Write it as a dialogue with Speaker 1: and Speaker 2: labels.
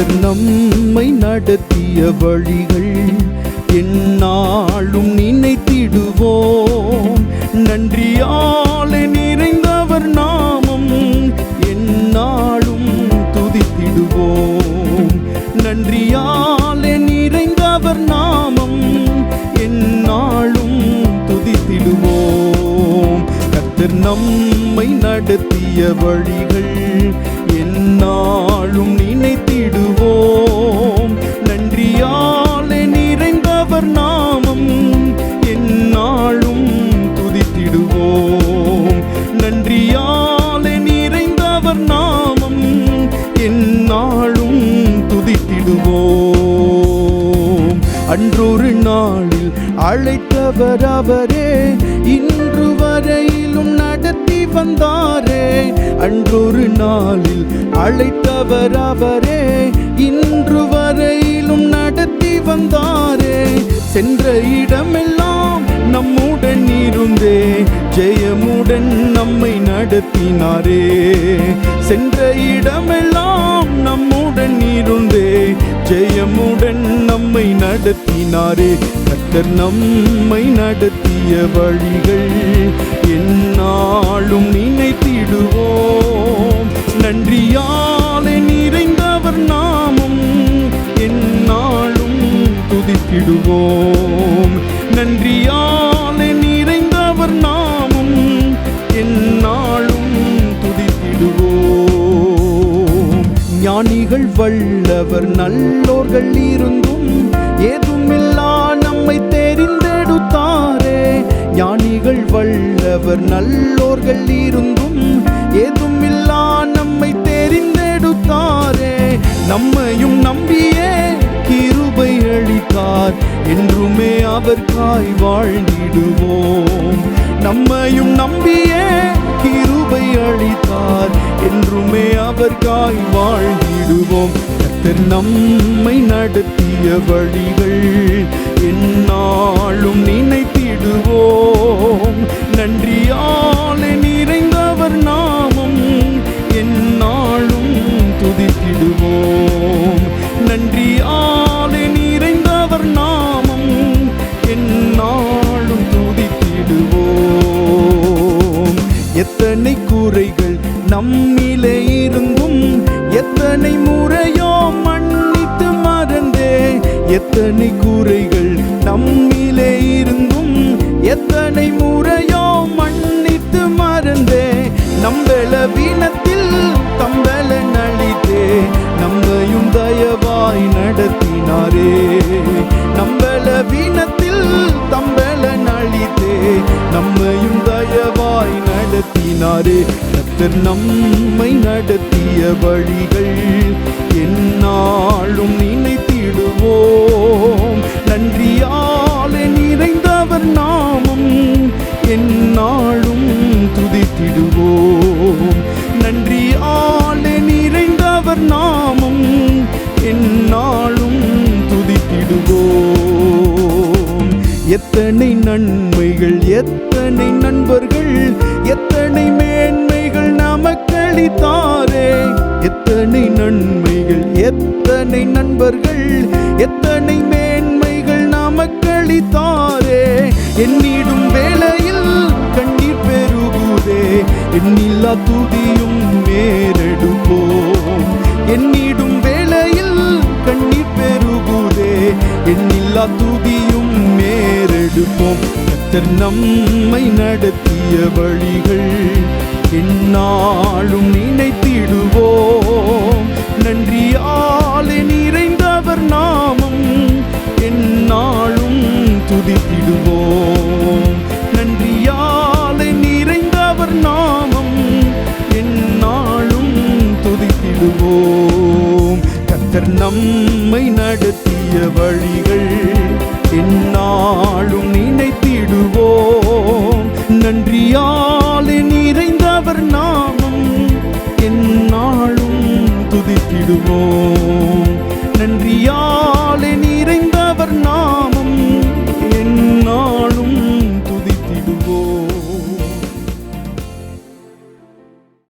Speaker 1: கர்த்தர் நம்மை நடத்திய வழிகள். என்னாலும் நினைத்திடுவோம். நன்றியாலே நிறைந்தவர் நாமம் என்னாலும் துதித்திடுவோம். நன்றியாலே நிறைந்தவர் நாமம் என்னாலும் துதித்திடுவோம். கர்த்தர் நம்மை நடத்திய வழிகள். நாளும் நினைத்திடுவோம். நன்றியாலே நிறைந்தவர் நாமம் என்னாலும் துதித்திடுவோம். நன்றியாலே நிறைந்தவர் நாமம் என்னாலும் துதித்திடுவோம். அன்றொரு நாளில் அழைத்தவர் அவரே இன்று வந்தாரே. அன்றொரு நாளில் அழைத்தவர் அவரே. இன்று வரையிலும் நடத்தி வந்தாரே. சென்ற இடமெல்லாம் நம்முடன் இருந்தே. ஜெயமுடன் நம்மை நடத்தினாரே. சென்ற இடமெல்லாம் நம்முடன் இருந்தே. ஜெயமுடன் நம்மை நடத்தினாரே. கர்த்தர் நம்மை நடத்திய வழிகள் என்னாலும் நினைத்திடுவோம். நன்றியாலே நிறைந்தவர் நாமும் என்னாலும் துதித்திடுவோம். நன்றியாலே நிறைந்தவர் நாமும் என்னாலும் துதித்திடுவோம். ஞானிகள் வல்லவர் நல்லோர்கள் இருந்தும் ஏதுமில்லா நம்மை தெரிந்தெடுத்தாரே. ஞானிகள் வல்லவர் நல்லோர்கள் இருந்தும் ஏதுமில்லா நம்மை தெரிந்தெடுத்தாரே. நம்மையும் நம்பியே கிருபை அளித்தார். என்றுமே அவர் காய் வாழ்ந்திடுவோம். நம்மையும் நம்பியே கிருபை அளித்தார். என்றுமே அவர் காய் வாழ்ந்திடுவோம். கர்த்தர் நம்மை நடத்திய வழிகள் என்னாலும் நினைத்திடுவோம். நன்றியாலே நிறைந்தவர் நாமம் என்னாலும் துதித்திடுவோம். நன்றியாலே நிறைந்தவர் நாமம் என்னாலும் துதித்திடுவோம். எத்தனை கூரைகள் நம்மிலே இருந்தும் எத்தனை முறையோ மன்னித்து மறந்தே எத்தனை கூரைகள் நடத்தினாரே. கத்தர் நம்மை நடத்திய வழிகள் என்னாலும் நினைத்திடுவோம். நன்றியாலே நிறைந்தவர் நாமம் என்னாலும் துதித்திடுவோம். நன்றியாலே நிறைந்தவர் நாமம் என்னாலும் துதித்திடுவோம். எத்தனை நன்மைகள் எத்தனை நண்பர்கள் அளித்தாரே எத்தனை நன்மைகள் எத்தனை நண்பர்கள் எத்தனை மேன்மைகள் நமக்களித்தாரே என்னிடும் வேளையில் கண்ணீர் பெருகுதே. எண்ணில்லா துதியும் மேலெடுப்போம் என்னிடும் வேளையில் கண்ணீர் பெருகுதே. எண்ணில்லா துதியும் மேலெடுப்போம் கர்த்தர் நம்மை நடத்திய வழிகள் என்னாலும் நினைத்திடுவோம். நன்றியாலே நிறைந்தவர் நாமம் என்னாலும் துதித்திடுவோம். நன்றியாலே நிறைந்தவர் நாமம் என்னாலும் துதித்திடுவோம். கத்தர் நம்மை நடத்திய வழிகள் என்னாலும் நாளே நிறைந்தவர் நாமம். என் நாளும்